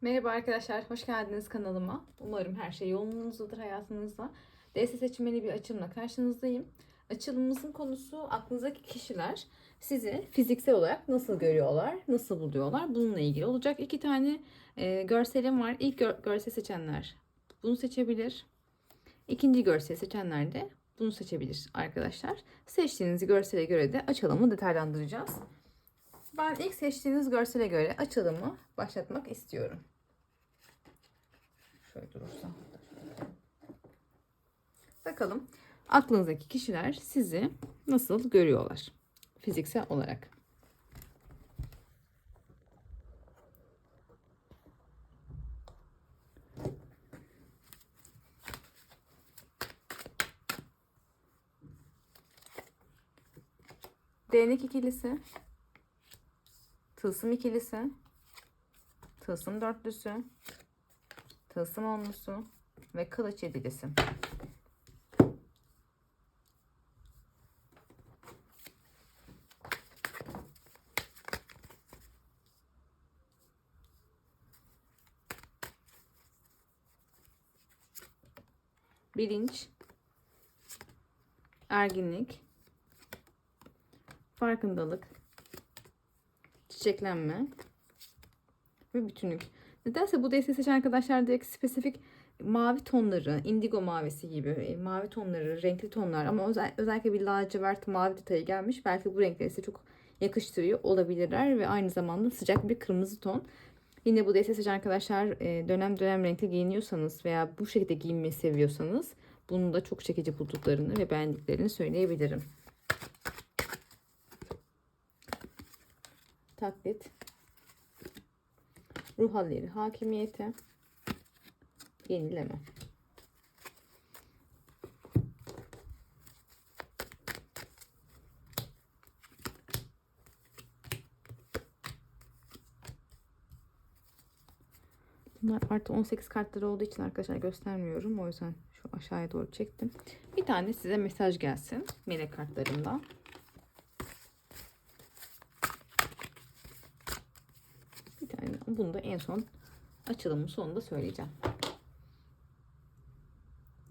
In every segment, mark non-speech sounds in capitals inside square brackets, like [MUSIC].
Merhaba arkadaşlar, hoş geldiniz kanalıma. Umarım her şey yolunuzdadır hayatınızda. DS seçmeli bir açılımla karşınızdayım. Açılımımızın konusu aklınızdaki kişiler sizi fiziksel olarak nasıl görüyorlar, nasıl buluyorlar bununla ilgili olacak. İki tane e, görselim var. İlk gör, görsel seçenler bunu seçebilir. İkinci görsel seçenler de bunu seçebilir arkadaşlar. Seçtiğiniz görsele göre de açılımı detaylandıracağız. Ben ilk seçtiğiniz görsele göre açılımı başlatmak istiyorum. Şöyle durursam. Bakalım aklınızdaki kişiler sizi nasıl görüyorlar fiziksel olarak. Değnek ikilisi, tılsım ikilisi, tılsım dörtlüsü, tılsım onlusu ve kılıç yedilisi. Bilinç, erginlik, farkındalık, çiçeklenme ve bütünlük. Nedense bu desteği seçen arkadaşlar direkt spesifik mavi tonları, indigo mavisi gibi e, mavi tonları, renkli tonlar ama özel, özellikle bir lacivert mavi detayı gelmiş. Belki bu renkleri size çok yakıştırıyor olabilirler ve aynı zamanda sıcak bir kırmızı ton. Yine bu desteği seçen arkadaşlar e, dönem dönem renkli giyiniyorsanız veya bu şekilde giyinmeyi seviyorsanız bunu da çok çekici bulduklarını ve beğendiklerini söyleyebilirim. Taklit, ruh halleri hakimiyeti, yenileme. Bunlar artı 18 kartları olduğu için arkadaşlar göstermiyorum. O yüzden şu aşağıya doğru çektim. Bir tane size mesaj gelsin melek kartlarından. Bunu da en son açılımın sonunda söyleyeceğim.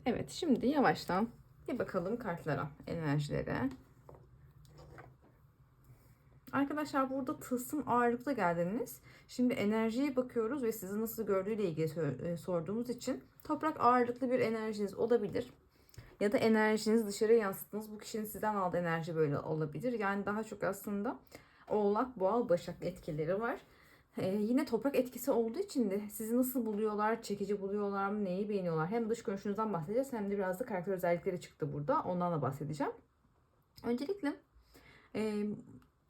Evet şimdi yavaştan bir bakalım kartlara, enerjilere. Arkadaşlar burada tılsım ağırlıklı geldiniz. Şimdi enerjiye bakıyoruz ve sizi nasıl gördüğüyle ilgili sorduğumuz için toprak ağırlıklı bir enerjiniz olabilir. Ya da enerjiniz dışarı yansıttığınız bu kişinin sizden aldığı enerji böyle olabilir. Yani daha çok aslında oğlak, boğa, başak etkileri var. Ee, yine toprak etkisi olduğu için de sizi nasıl buluyorlar, çekici buluyorlar mı, neyi beğeniyorlar? Hem dış görünüşünüzden bahsedeceğiz hem de biraz da karakter özellikleri çıktı burada. Ondan da bahsedeceğim. Öncelikle e,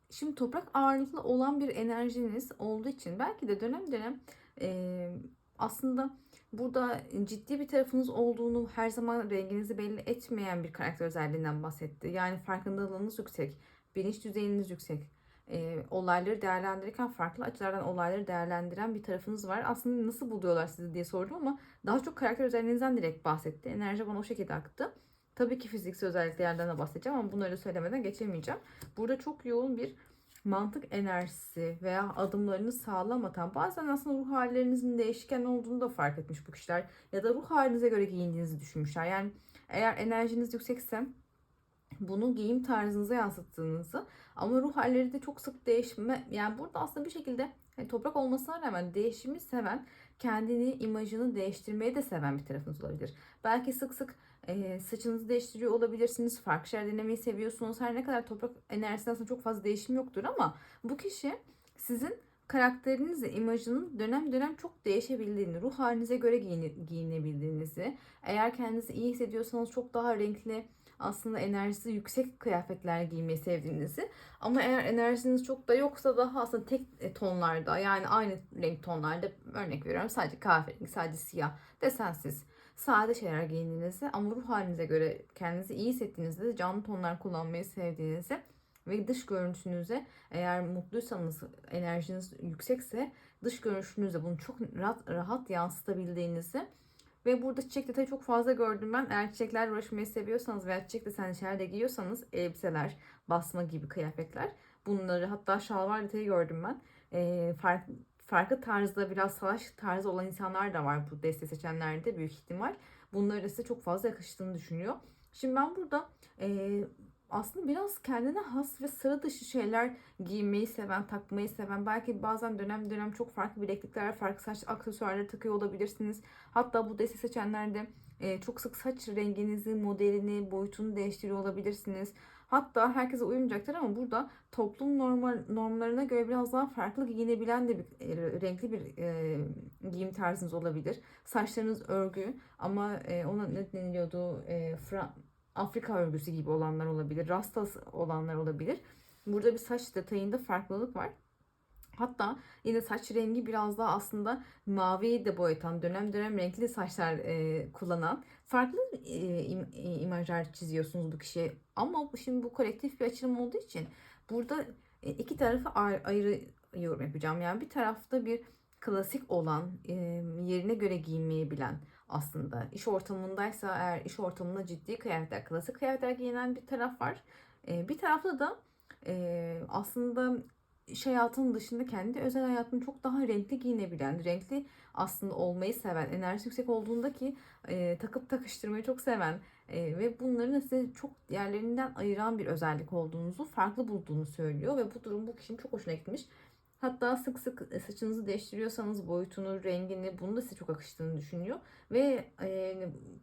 şimdi toprak ağırlıklı olan bir enerjiniz olduğu için belki de dönem dönem e, aslında burada ciddi bir tarafınız olduğunu her zaman renginizi belli etmeyen bir karakter özelliğinden bahsetti. Yani farkındalığınız yüksek, bilinç düzeyiniz yüksek e, olayları değerlendirirken farklı açılardan olayları değerlendiren bir tarafınız var. Aslında nasıl buluyorlar sizi diye sordum ama daha çok karakter özelliğinizden direkt bahsetti. Enerji bana o şekilde aktı. Tabii ki fiziksel özelliklerden de bahsedeceğim ama bunları söylemeden geçemeyeceğim. Burada çok yoğun bir mantık enerjisi veya adımlarını sağlam atan bazen aslında ruh hallerinizin değişken olduğunu da fark etmiş bu kişiler ya da ruh halinize göre giyindiğinizi düşünmüşler. Yani eğer enerjiniz yüksekse bunu giyim tarzınıza yansıttığınızı ama ruh halleri de çok sık değişme yani burada aslında bir şekilde yani toprak olmasına rağmen değişimi seven kendini imajını değiştirmeyi de seven bir tarafınız olabilir. Belki sık sık e, saçınızı değiştiriyor olabilirsiniz. Farklı şeyler denemeyi seviyorsunuz. Her ne kadar toprak enerjisinde aslında çok fazla değişim yoktur ama bu kişi sizin karakterinizle imajının dönem dönem çok değişebildiğini, ruh halinize göre giyinebildiğinizi, eğer kendinizi iyi hissediyorsanız çok daha renkli, aslında enerjisi yüksek kıyafetler giymeyi sevdiğinizi. Ama eğer enerjiniz çok da yoksa daha aslında tek e, tonlarda yani aynı renk tonlarda örnek veriyorum sadece kahverengi sadece siyah desensiz sade şeyler giyindiğinizi ama ruh halinize göre kendinizi iyi hissettiğinizde de canlı tonlar kullanmayı sevdiğinizi ve dış görünüşünüze eğer mutluysanız enerjiniz yüksekse dış görünüşünüze bunu çok rahat, rahat yansıtabildiğinizi ve burada çiçek detayı çok fazla gördüm ben. Eğer çiçeklerle uğraşmayı seviyorsanız veya çiçek desenli şeyler giyiyorsanız elbiseler, basma gibi kıyafetler. Bunları hatta şalvar detayı gördüm ben. E, fark, farklı tarzda biraz salaş tarzı olan insanlar da var bu deste seçenlerde büyük ihtimal. Bunları size çok fazla yakıştığını düşünüyor. Şimdi ben burada e, aslında biraz kendine has ve sıra dışı şeyler giymeyi seven, takmayı seven, belki bazen dönem dönem çok farklı bileklikler, farklı saç aksesuarları takıyor olabilirsiniz. Hatta bu deste seçenlerde e, çok sık saç renginizi, modelini, boyutunu değiştiriyor olabilirsiniz. Hatta herkese uymayacaktır ama burada toplum normal normlarına göre biraz daha farklı giyinebilen de bir e, renkli bir e, giyim tarzınız olabilir. Saçlarınız örgü ama e, ona ne deniliyordu? E, Fra Afrika örgüsü gibi olanlar olabilir. Rastas olanlar olabilir. Burada bir saç detayında farklılık var. Hatta yine saç rengi biraz daha aslında maviyi de boyatan, dönem dönem renkli saçlar e, kullanan farklı e, im, e, imajlar çiziyorsunuz bu kişiye. Ama şimdi bu kolektif bir açılım olduğu için burada e, iki tarafı ayrı yorum yapacağım. Yani bir tarafta bir klasik olan, e, yerine göre giyinmeyi bilen aslında. iş ortamındaysa eğer iş ortamında ciddi kıyafetler, klasik kıyafetler giyinen bir taraf var. E, bir tarafta da e, aslında iş hayatının dışında kendi özel hayatını çok daha renkli giyinebilen, renkli aslında olmayı seven, enerjisi yüksek olduğunda ki e, takıp takıştırmayı çok seven e, ve bunların size çok diğerlerinden ayıran bir özellik olduğunuzu, farklı bulduğunu söylüyor ve bu durum bu kişinin çok hoşuna gitmiş. Hatta sık sık saçınızı değiştiriyorsanız boyutunu, rengini bunu da size çok akıştığını düşünüyor. Ve e,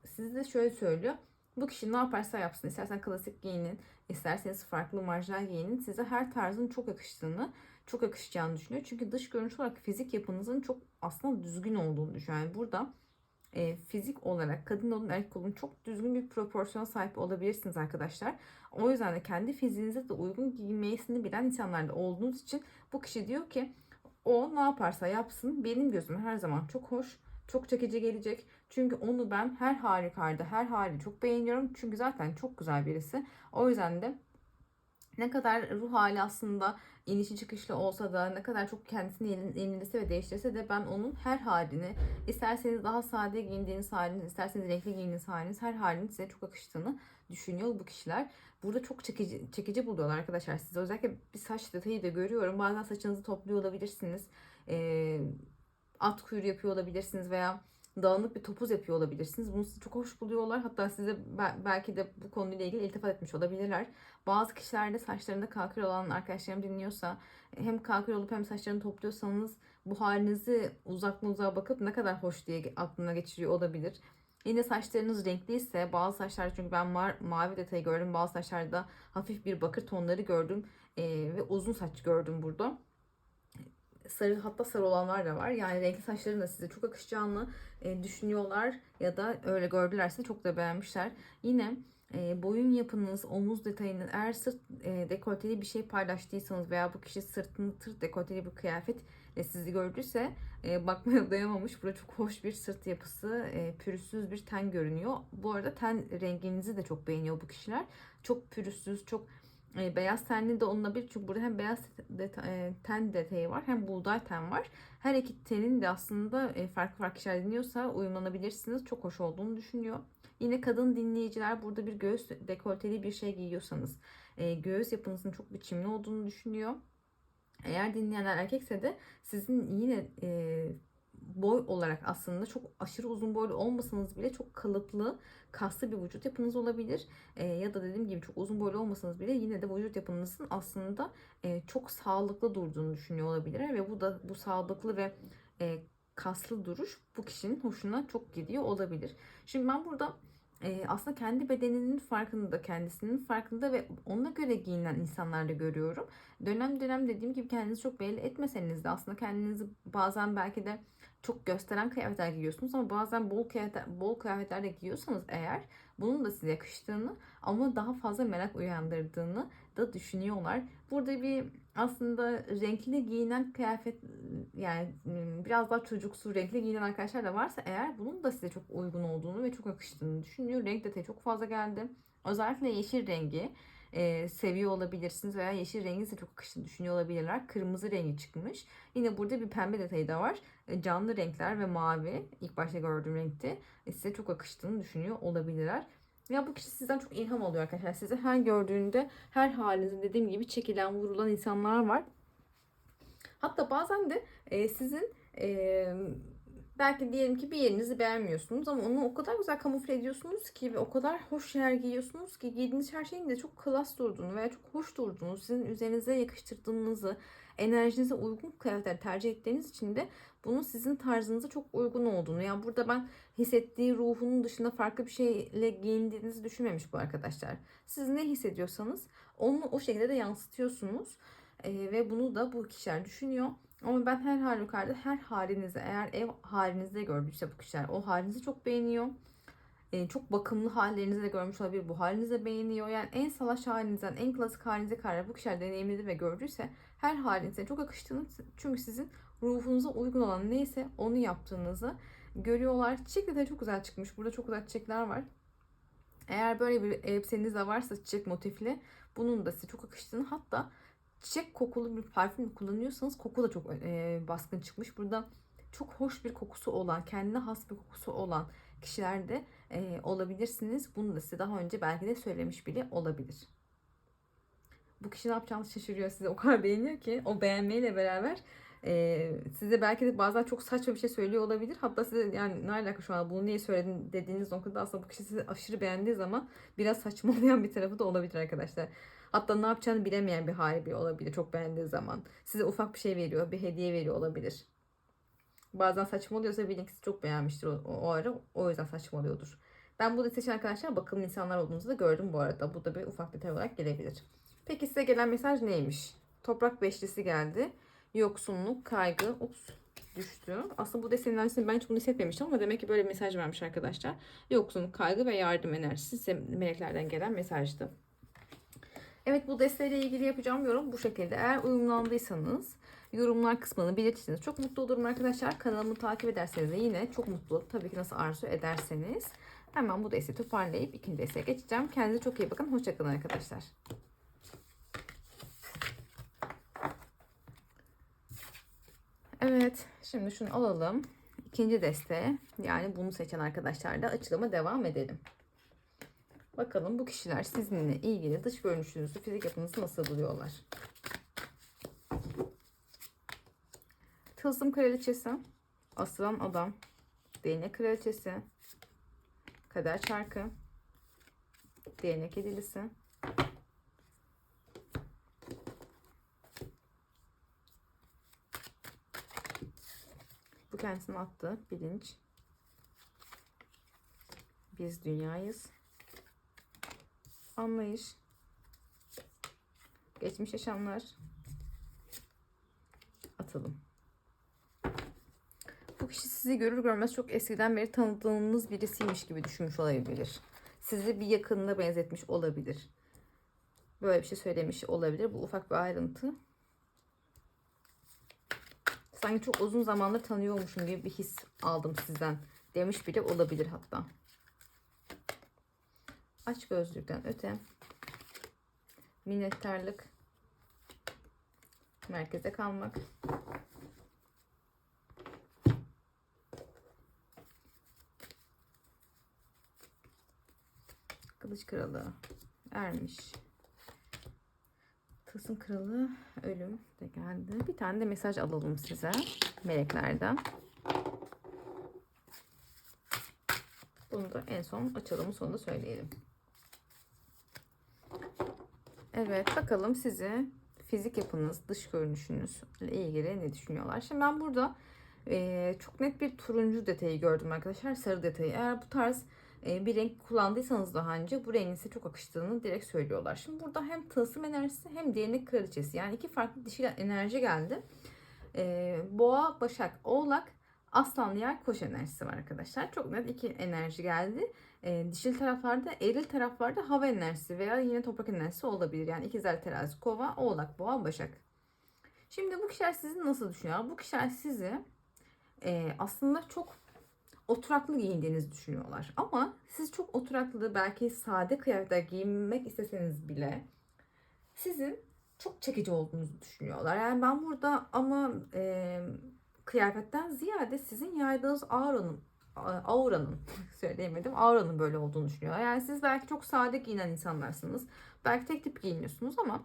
size şöyle söylüyor. Bu kişi ne yaparsa yapsın. İstersen klasik giyinin, isterseniz farklı marjinal giyinin. Size her tarzın çok yakıştığını, çok yakışacağını düşünüyor. Çünkü dış görünüş olarak fizik yapınızın çok aslında düzgün olduğunu düşünüyor. Yani burada e, fizik olarak kadın olun erkek olun çok düzgün bir proporsiyon sahip olabilirsiniz arkadaşlar. O yüzden de kendi fiziğinize de uygun giyinmesini bilen insanlarda olduğunuz için bu kişi diyor ki o ne yaparsa yapsın benim gözüm her zaman çok hoş, çok çekici gelecek. Çünkü onu ben her halükarda, her hali çok beğeniyorum. Çünkü zaten çok güzel birisi. O yüzden de ne kadar ruh hali aslında inişi çıkışlı olsa da ne kadar çok kendisini yenilese ve değiştirse de ben onun her halini isterseniz daha sade giyindiğiniz haliniz isterseniz renkli giyindiğiniz haliniz her halinin size çok akıştığını düşünüyor bu kişiler. Burada çok çekici, çekici buluyorlar arkadaşlar size. Özellikle bir saç detayı da görüyorum. Bazen saçınızı topluyor olabilirsiniz. Ee, at kuyruğu yapıyor olabilirsiniz veya dağınık bir topuz yapıyor olabilirsiniz. Bunu çok hoş buluyorlar. Hatta size belki de bu konuyla ilgili iltifat etmiş olabilirler. Bazı kişilerde saçlarında kalkır olan arkadaşlarım dinliyorsa hem kalkır olup hem saçlarını topluyorsanız bu halinizi uzaktan uzağa bakıp ne kadar hoş diye aklına geçiriyor olabilir. Yine saçlarınız renkliyse bazı saçlar çünkü ben ma mavi detayı gördüm. Bazı saçlarda hafif bir bakır tonları gördüm. Ee, ve uzun saç gördüm burada sarı hatta sarı olanlar da var. Yani renkli saçların da size çok akışacağını e, düşünüyorlar ya da öyle gördülerse çok da beğenmişler. Yine e, boyun yapınız, omuz detayınız eğer sırt e, dekolteli bir şey paylaştıysanız veya bu kişi sırtını tırt dekolteli bir kıyafetle sizi gördüyse e, bakmaya dayamamış. Burada çok hoş bir sırt yapısı, e, pürüzsüz bir ten görünüyor. Bu arada ten renginizi de çok beğeniyor bu kişiler. Çok pürüzsüz, çok e, beyaz tenli de olunabilir. Çünkü burada hem beyaz deta- e, ten detayı var hem buğday ten var. Her iki tenin de aslında e, farklı farklı şeyler dinliyorsa uyumlanabilirsiniz. Çok hoş olduğunu düşünüyor. Yine kadın dinleyiciler burada bir göğüs dekolteli bir şey giyiyorsanız e, göğüs yapınızın çok biçimli olduğunu düşünüyor. Eğer dinleyenler erkekse de sizin yine e, boy olarak aslında çok aşırı uzun boylu olmasanız bile çok kalıplı, kaslı bir vücut yapınız olabilir. E, ya da dediğim gibi çok uzun boylu olmasanız bile yine de vücut yapınızın aslında e, çok sağlıklı durduğunu düşünüyor olabilir ve bu da bu sağlıklı ve e, kaslı duruş bu kişinin hoşuna çok gidiyor olabilir. Şimdi ben burada e, aslında kendi bedeninin farkında, kendisinin farkında ve ona göre giyinen insanlarla görüyorum. Dönem dönem dediğim gibi kendinizi çok belli etmeseniz de aslında kendinizi bazen belki de çok gösteren kıyafetler giyiyorsunuz ama bazen bol kıyafetler, bol kıyafetler de giyiyorsanız eğer bunun da size yakıştığını ama daha fazla merak uyandırdığını da düşünüyorlar. Burada bir aslında renkli giyinen kıyafet yani biraz daha çocuksu renkli giyinen arkadaşlar da varsa eğer bunun da size çok uygun olduğunu ve çok yakıştığını düşünüyor. Renk detayı çok fazla geldi. Özellikle yeşil rengi e, seviyor olabilirsiniz veya yeşil rengi size çok akışını düşünüyor olabilirler. Kırmızı rengi çıkmış. Yine burada bir pembe detayı da var. E, canlı renkler ve mavi ilk başta gördüğüm renkte e, size çok akıştığını düşünüyor olabilirler. Ya bu kişi sizden çok ilham alıyor arkadaşlar. Sizi her gördüğünde her halinizin dediğim gibi çekilen, vurulan insanlar var. Hatta bazen de e, sizin e, belki diyelim ki bir yerinizi beğenmiyorsunuz ama onu o kadar güzel kamufle ediyorsunuz ki ve o kadar hoş şeyler giyiyorsunuz ki giydiğiniz her şeyin de çok klas durduğunu veya çok hoş durduğunu, sizin üzerinize yakıştırdığınızı, enerjinize uygun kıyafetler tercih ettiğiniz için de bunun sizin tarzınıza çok uygun olduğunu. Yani burada ben hissettiği ruhunun dışında farklı bir şeyle giyindiğinizi düşünmemiş bu arkadaşlar. Siz ne hissediyorsanız onu o şekilde de yansıtıyorsunuz. Ee, ve bunu da bu kişiler düşünüyor. Ama ben her halükarda her halinizi eğer ev halinizde gördüyse bu kişiler o halinizi çok beğeniyor. Ee, çok bakımlı hallerinizi de görmüş olabilir. Bu halinizi de beğeniyor. Yani en salaş halinizden en klasik halinize kadar bu kişiler deneyimledi ve gördüyse her halinize çok yakıştığını çünkü sizin ruhunuza uygun olan neyse onu yaptığınızı görüyorlar. Çiçekle de çok güzel çıkmış. Burada çok güzel çiçekler var. Eğer böyle bir elbiseniz de varsa çiçek motifli bunun da size çok yakıştığını hatta çiçek kokulu bir parfüm kullanıyorsanız koku da çok e, baskın çıkmış. Burada çok hoş bir kokusu olan, kendine has bir kokusu olan kişiler de e, olabilirsiniz. Bunu da size daha önce belki de söylemiş bile olabilir. Bu kişi ne yapacağını şaşırıyor size o kadar beğeniyor ki o beğenmeyle beraber e, size belki de bazen çok saçma bir şey söylüyor olabilir. Hatta size yani ne alaka şu an bunu niye söyledin dediğiniz noktada aslında bu kişi sizi aşırı beğendiği zaman biraz saçmalayan bir tarafı da olabilir arkadaşlar. Hatta ne yapacağını bilemeyen bir hali bile olabilir çok beğendiği zaman. Size ufak bir şey veriyor, bir hediye veriyor olabilir. Bazen saçmalıyorsa bilin ki çok beğenmiştir o, o ara. O yüzden saçmalıyordur. Ben bu seçen arkadaşlar bakımlı insanlar olduğunuzu da gördüm bu arada. Bu da bir ufak detay olarak gelebilir. Peki size gelen mesaj neymiş? Toprak beşlisi geldi. Yoksunluk, kaygı, ups düştü. Aslında bu desenin enerjisini ben hiç bunu hissetmemiştim ama demek ki böyle bir mesaj vermiş arkadaşlar. Yoksunluk, kaygı ve yardım enerjisi size meleklerden gelen mesajdı. Evet bu desteğiyle ilgili yapacağım yorum bu şekilde. Eğer uyumlandıysanız yorumlar kısmını belirtirseniz çok mutlu olurum arkadaşlar. Kanalımı takip ederseniz de yine çok mutlu. Tabii ki nasıl arzu ederseniz. Hemen bu desteği toparlayıp ikinci desteğe geçeceğim. Kendinize çok iyi bakın. Hoşçakalın arkadaşlar. Evet. Şimdi şunu alalım. İkinci deste yani bunu seçen arkadaşlarla açılıma devam edelim. Bakalım bu kişiler sizinle ilgili dış görünüşünüzü, fizik yapınızı nasıl buluyorlar? Tılsım kraliçesi, asılan adam, değnek kraliçesi, kader çarkı, değnek edilisi, bu kendisine attı bilinç, biz dünyayız, anlayış, geçmiş yaşamlar, atalım. Bu kişi sizi görür görmez çok eskiden beri tanıdığınız birisiymiş gibi düşünmüş olabilir. Sizi bir yakınına benzetmiş olabilir. Böyle bir şey söylemiş olabilir. Bu ufak bir ayrıntı. Sanki çok uzun zamandır tanıyormuşum gibi bir his aldım sizden demiş bile olabilir hatta. Aç gözlükten öte. Minnettarlık. Merkeze kalmak. Kılıç kralı ermiş. Tılsım kralı ölüm de geldi. Bir tane de mesaj alalım size meleklerden. Bunu da en son açalımın sonunda söyleyelim Evet bakalım sizi fizik yapınız, dış görünüşünüzle ilgili ne düşünüyorlar. Şimdi ben burada e, çok net bir turuncu detayı gördüm arkadaşlar. Sarı detayı. Eğer bu tarz e, bir renk kullandıysanız daha önce bu rengin size çok akıştığını direkt söylüyorlar. Şimdi burada hem tılsım enerjisi hem değnek kraliçesi. Yani iki farklı dişil enerji geldi. E, boğa, başak, oğlak, aslan, yer, koç enerjisi var arkadaşlar. Çok net iki enerji geldi e, dişil taraflarda, eril taraflarda hava enerjisi veya yine toprak enerjisi olabilir. Yani ikizler terazi, kova, oğlak, boğa, başak. Şimdi bu kişiler sizi nasıl düşünüyor? Bu kişiler sizi e, aslında çok oturaklı giyindiğinizi düşünüyorlar. Ama siz çok oturaklı belki sade kıyafetler giyinmek isteseniz bile sizin çok çekici olduğunuzu düşünüyorlar. Yani ben burada ama e, kıyafetten ziyade sizin yaydığınız auranın auranın [LAUGHS] söyleyemedim auranın böyle olduğunu düşünüyor. Yani siz belki çok sade giyinen insanlarsınız. Belki tek tip giyiniyorsunuz ama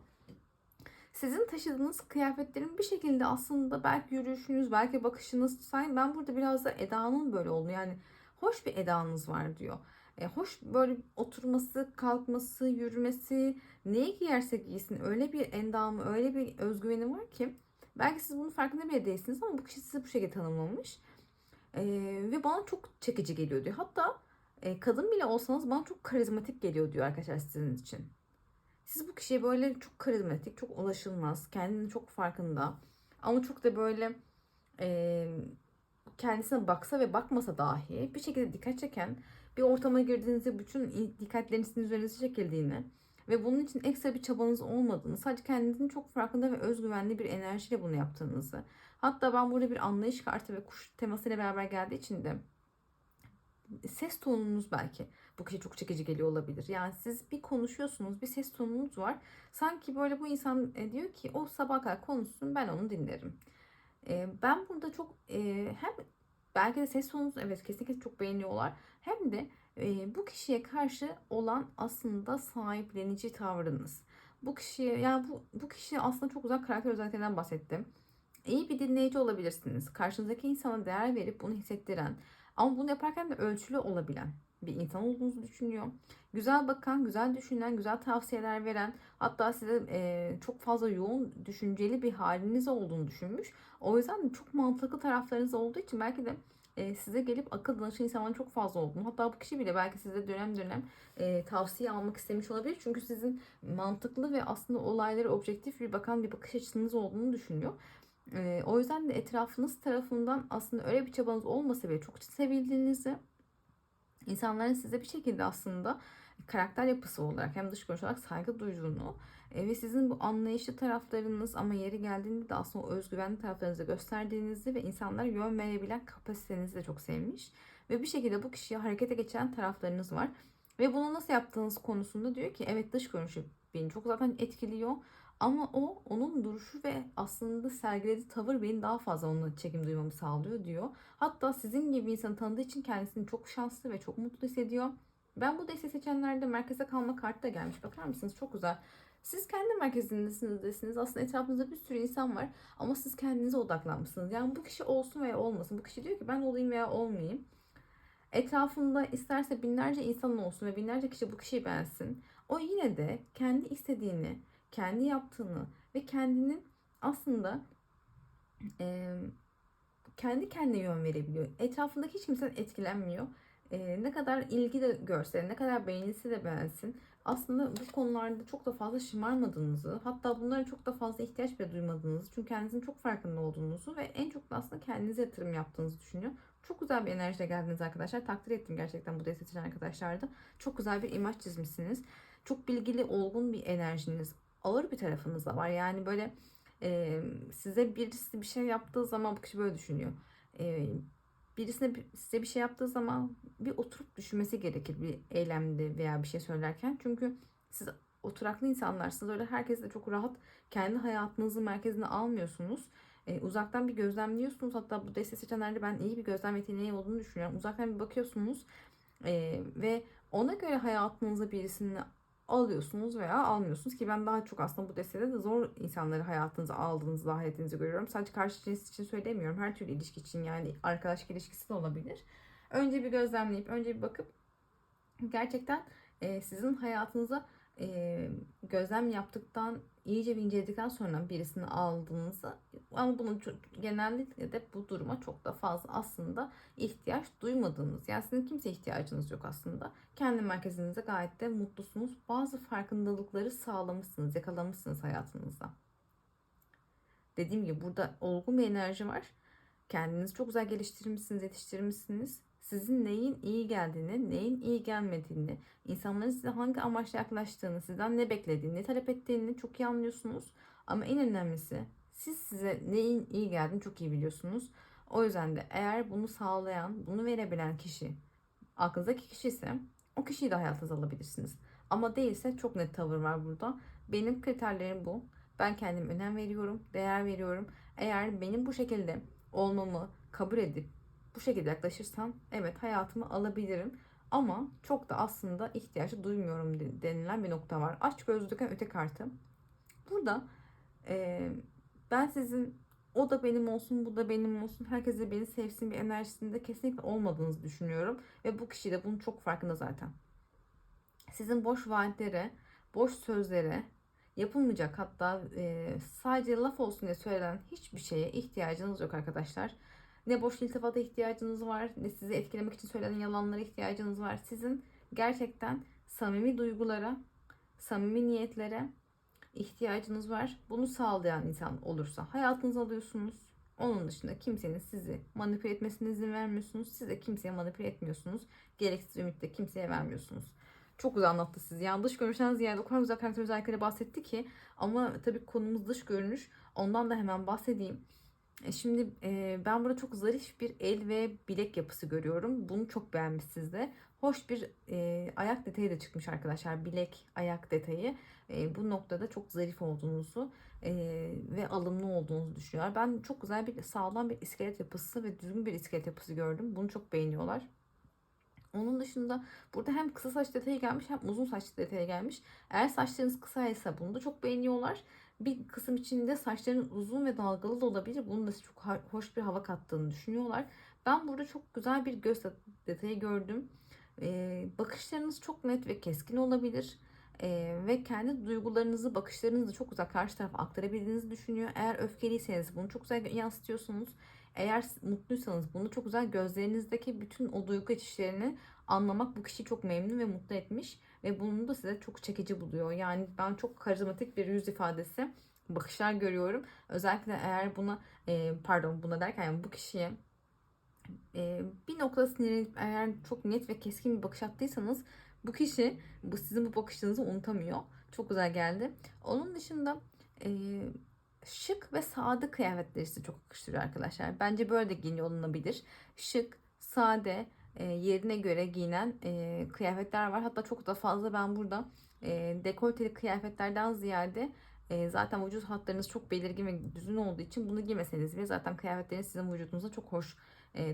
sizin taşıdığınız kıyafetlerin bir şekilde aslında belki yürüyüşünüz, belki bakışınız, sen ben burada biraz da Eda'nın böyle oldu. Yani hoş bir Eda'nız var diyor. E, hoş böyle oturması, kalkması, yürümesi, neye giyerse giysin öyle bir endamı, öyle bir özgüveni var ki belki siz bunun farkında bile değilsiniz ama bu kişi sizi bu şekilde tanımlamış. E, ve bana çok çekici geliyor diyor. Hatta e, kadın bile olsanız bana çok karizmatik geliyor diyor arkadaşlar sizin için. Siz bu kişiye böyle çok karizmatik, çok ulaşılmaz, kendini çok farkında ama çok da böyle e, kendisine baksa ve bakmasa dahi bir şekilde dikkat çeken bir ortama girdiğinizde bütün dikkatlerinizin üzerinize çekildiğini ve bunun için ekstra bir çabanız olmadığını, sadece kendinizin çok farkında ve özgüvenli bir enerjiyle bunu yaptığınızı. Hatta ben burada bir anlayış kartı ve kuş temasıyla beraber geldiği için de ses tonunuz belki bu kişi çok çekici geliyor olabilir. Yani siz bir konuşuyorsunuz, bir ses tonunuz var. Sanki böyle bu insan e, diyor ki o sabah kadar konuşsun ben onu dinlerim. E, ben burada çok e, hem belki de ses tonunuzu evet kesinlikle çok beğeniyorlar. Hem de bu kişiye karşı olan aslında sahiplenici tavrınız. Bu kişiye yani bu, bu kişi aslında çok uzak karakter özelliklerinden bahsettim. İyi bir dinleyici olabilirsiniz. Karşınızdaki insana değer verip bunu hissettiren ama bunu yaparken de ölçülü olabilen bir insan olduğunuzu düşünüyor. Güzel bakan, güzel düşünen, güzel tavsiyeler veren, hatta size e, çok fazla yoğun düşünceli bir haliniz olduğunu düşünmüş. O yüzden çok mantıklı taraflarınız olduğu için belki de e, size gelip akıl danışan insanların çok fazla olduğunu hatta bu kişi bile belki size dönem dönem e, tavsiye almak istemiş olabilir. Çünkü sizin mantıklı ve aslında olaylara objektif bir bakan bir bakış açınız olduğunu düşünüyor. E, o yüzden de etrafınız tarafından aslında öyle bir çabanız olmasa bile çok sevildiğinizi insanların size bir şekilde aslında karakter yapısı olarak hem dış görünüş olarak saygı duyduğunu e, ve sizin bu anlayışlı taraflarınız ama yeri geldiğinde de aslında o özgüvenli taraflarınızı gösterdiğinizi ve insanlara yön verebilen kapasitenizi de çok sevmiş. Ve bir şekilde bu kişiye harekete geçen taraflarınız var. Ve bunu nasıl yaptığınız konusunda diyor ki evet dış görünüşü beni çok zaten etkiliyor. Ama o onun duruşu ve aslında sergilediği tavır beni daha fazla onunla çekim duymamı sağlıyor diyor. Hatta sizin gibi insanı tanıdığı için kendisini çok şanslı ve çok mutlu hissediyor. Ben bu desteği seçenlerde merkeze kalma kartı da gelmiş. Bakar mısınız? Çok güzel. Siz kendi merkezindesiniz. Aslında etrafınızda bir sürü insan var. Ama siz kendinize odaklanmışsınız. Yani bu kişi olsun veya olmasın. Bu kişi diyor ki ben olayım veya olmayayım. Etrafında isterse binlerce insan olsun ve binlerce kişi bu kişiyi beğensin. O yine de kendi istediğini, kendi yaptığını ve kendinin aslında e, kendi kendine yön verebiliyor. Etrafındaki hiç kimsenin etkilenmiyor. E, ne kadar ilgi de görse, ne kadar beğenilse de beğensin. Aslında bu konularda çok da fazla şımarmadığınızı, hatta bunlara çok da fazla ihtiyaç bile duymadığınızı, çünkü kendinizin çok farkında olduğunuzu ve en çok da aslında kendinize yatırım yaptığınızı düşünüyor. Çok güzel bir enerjiyle geldiniz arkadaşlar. Takdir ettim gerçekten bu desteği arkadaşlardı. Çok güzel bir imaj çizmişsiniz. Çok bilgili, olgun bir enerjiniz ağır bir tarafınız da var. Yani böyle e, size birisi bir şey yaptığı zaman bu kişi böyle düşünüyor. E, birisine size bir şey yaptığı zaman bir oturup düşünmesi gerekir bir eylemde veya bir şey söylerken. Çünkü siz oturaklı insanlarsınız. Öyle herkes de çok rahat kendi hayatınızın merkezine almıyorsunuz. E, uzaktan bir gözlemliyorsunuz. Hatta bu deste seçenlerde ben iyi bir gözlem yeteneği olduğunu düşünüyorum. Uzaktan bir bakıyorsunuz e, ve ona göre hayatınıza birisini alıyorsunuz veya almıyorsunuz ki ben daha çok aslında bu destede de zor insanları hayatınıza aldığınızı, dahil ettiğinizi görüyorum. Sadece karşı cins için söylemiyorum. Her türlü ilişki için yani arkadaşlık ilişkisi de olabilir. Önce bir gözlemleyip, önce bir bakıp gerçekten e, sizin hayatınıza e, gözlem yaptıktan iyice bir inceledikten sonra birisini aldığınızı ama bunu genellikle de bu duruma çok da fazla aslında ihtiyaç duymadığınız yani sizin kimse ihtiyacınız yok aslında. Kendi merkezinize gayet de mutlusunuz. Bazı farkındalıkları sağlamışsınız, yakalamışsınız hayatınızda. Dediğim gibi burada olgun bir enerji var. Kendinizi çok güzel geliştirmişsiniz, yetiştirmişsiniz sizin neyin iyi geldiğini, neyin iyi gelmediğini, insanların size hangi amaçla yaklaştığını, sizden ne beklediğini, ne talep ettiğini çok iyi anlıyorsunuz. Ama en önemlisi siz size neyin iyi geldiğini çok iyi biliyorsunuz. O yüzden de eğer bunu sağlayan, bunu verebilen kişi aklınızdaki kişi ise o kişiyi de hayatınıza alabilirsiniz. Ama değilse çok net tavır var burada. Benim kriterlerim bu. Ben kendim önem veriyorum, değer veriyorum. Eğer benim bu şekilde olmamı kabul edip bu şekilde yaklaşırsam evet hayatımı alabilirim. Ama çok da aslında ihtiyacı duymuyorum denilen bir nokta var. Aç gözlülükten öte kartı. Burada e, ben sizin o da benim olsun, bu da benim olsun, herkes de beni sevsin bir enerjisinde kesinlikle olmadığınızı düşünüyorum. Ve bu kişi de bunun çok farkında zaten. Sizin boş vaatlere, boş sözlere, yapılmayacak hatta e, sadece laf olsun diye söylenen hiçbir şeye ihtiyacınız yok arkadaşlar. Ne boş iltifata ihtiyacınız var, ne sizi etkilemek için söylenen yalanlara ihtiyacınız var. Sizin gerçekten samimi duygulara, samimi niyetlere ihtiyacınız var. Bunu sağlayan insan olursa hayatınıza alıyorsunuz. Onun dışında kimsenin sizi manipüle etmesine izin vermiyorsunuz. Siz de kimseye manipüle etmiyorsunuz. Gereksiz ümit de kimseye vermiyorsunuz. Çok güzel anlattı siz. Yani dış görünüşten ziyade o kadar güzel karakter özellikleri bahsetti ki. Ama tabii konumuz dış görünüş. Ondan da hemen bahsedeyim. E, Şimdi e, ben burada çok zarif bir el ve bilek yapısı görüyorum. Bunu çok beğenmişsiniz de. Hoş bir e, ayak detayı da çıkmış arkadaşlar. Bilek, ayak detayı. E, bu noktada çok zarif olduğunuzu e, ve alımlı olduğunuzu düşünüyorlar. Ben çok güzel bir sağlam bir iskelet yapısı ve düzgün bir iskelet yapısı gördüm. Bunu çok beğeniyorlar. Onun dışında burada hem kısa saç detayı gelmiş hem uzun saç detayı gelmiş. Eğer saçlarınız kısaysa bunu da çok beğeniyorlar. Bir kısım içinde saçların uzun ve dalgalı da olabilir. Bunun da çok hoş bir hava kattığını düşünüyorlar. Ben burada çok güzel bir göz detayı gördüm. Ee, bakışlarınız çok net ve keskin olabilir. Ee, ve kendi duygularınızı, bakışlarınızı çok güzel karşı tarafa aktarabildiğinizi düşünüyor. Eğer öfkeliyseniz bunu çok güzel yansıtıyorsunuz. Eğer mutluysanız bunu çok güzel gözlerinizdeki bütün o duygu geçişlerini anlamak bu kişiyi çok memnun ve mutlu etmiş. Ve bunu da size çok çekici buluyor. Yani ben çok karizmatik bir yüz ifadesi, bakışlar görüyorum. Özellikle eğer buna, e, pardon buna derken yani bu kişiye e, bir noktada sinirlenip eğer çok net ve keskin bir bakış attıysanız bu kişi bu sizin bu bakışınızı unutamıyor. Çok güzel geldi. Onun dışında e, şık ve sade kıyafetleri size çok yakıştırıyor arkadaşlar. Bence böyle de giyiniyor olunabilir. Şık, sade, e, yerine göre giyinen e, kıyafetler var. Hatta çok da fazla ben burada e, dekolteli kıyafetlerden ziyade zaten vücut hatlarınız çok belirgin ve düzgün olduğu için bunu giymeseniz bile zaten kıyafetlerin sizin vücudunuza çok hoş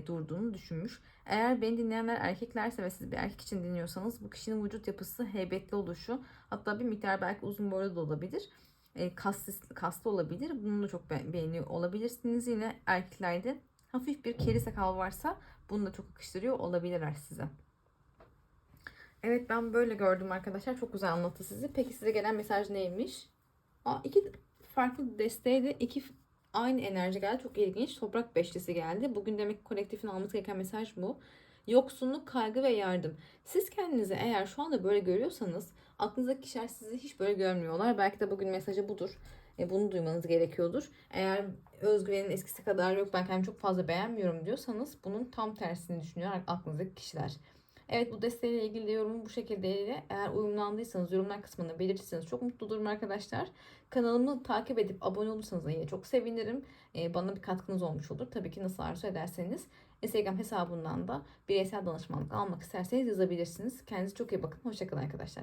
durduğunu düşünmüş. Eğer beni dinleyenler erkeklerse ve siz bir erkek için dinliyorsanız bu kişinin vücut yapısı heybetli oluşu hatta bir miktar belki uzun boylu da olabilir. Kaslı, kaslı olabilir. Bunu da çok be- beğeniyor olabilirsiniz. Yine erkeklerde hafif bir keri sakal varsa bunu da çok yakıştırıyor olabilirler size. Evet ben böyle gördüm arkadaşlar. Çok güzel anlattı sizi. Peki size gelen mesaj neymiş? Aa, iki farklı desteğe de iki aynı enerji geldi. Çok ilginç. Toprak beşlisi geldi. Bugün demek ki kolektifin alması gereken mesaj bu. Yoksunluk, kaygı ve yardım. Siz kendinizi eğer şu anda böyle görüyorsanız aklınızdaki kişiler sizi hiç böyle görmüyorlar. Belki de bugün mesajı budur. E, bunu duymanız gerekiyordur. Eğer özgüvenin eskisi kadar yok ben kendimi çok fazla beğenmiyorum diyorsanız bunun tam tersini düşünüyor aklınızdaki kişiler. Evet bu desteğiyle ilgili de yorumu bu şekilde. Eğer uyumlandıysanız yorumlar kısmına belirtirseniz çok mutlu olurum arkadaşlar. Kanalımı takip edip abone olursanız da yine çok sevinirim. Ee, bana bir katkınız olmuş olur. Tabii ki nasıl arzu ederseniz. Instagram hesabından da bireysel danışmanlık almak isterseniz yazabilirsiniz. Kendinize çok iyi bakın. Hoşçakalın arkadaşlar.